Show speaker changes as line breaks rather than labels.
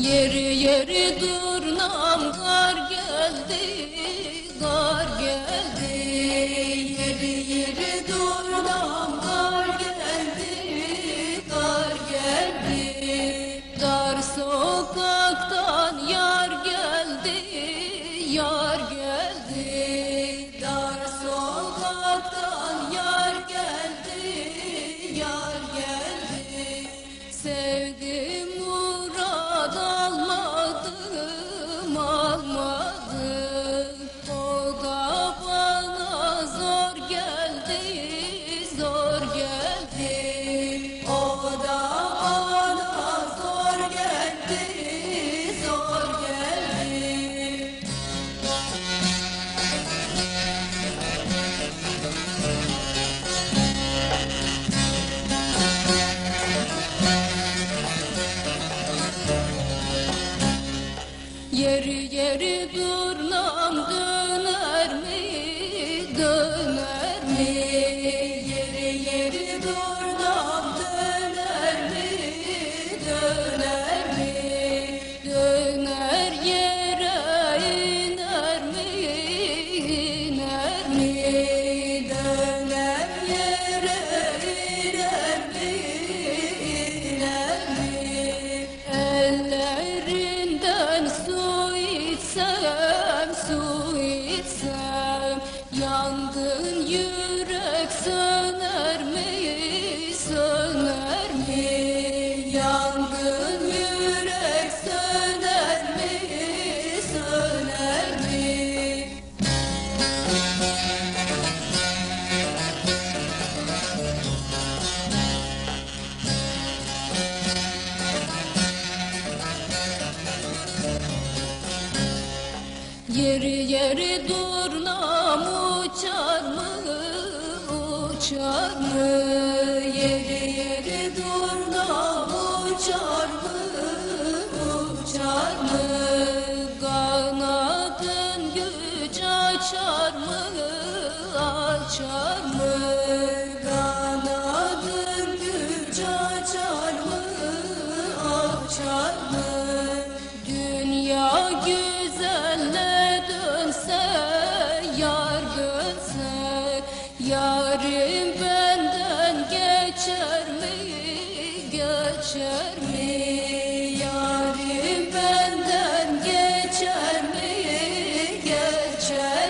Yeri yeri durnam kar geldi, kar geldi. Yeri yeri durnam kar geldi, kar geldi. Dar sokaktan yar geldi, yar geldi. Dar sokaktan yar geldi, yar geldi. Sevdim Yeri yeri durnam Yangın yürek söner mi, söner mi? Yangın yürek söner mi, söner mi? Yeri yeri durnam uçar mı? Yeri yeri durnam uçar mı, uçar mı? Kanadın güç açar mı, açar mı? Kanadın güç açar mı, açar mı? Yarim benden geçer mi, geçer mi? Yarim benden geçer mi, geçer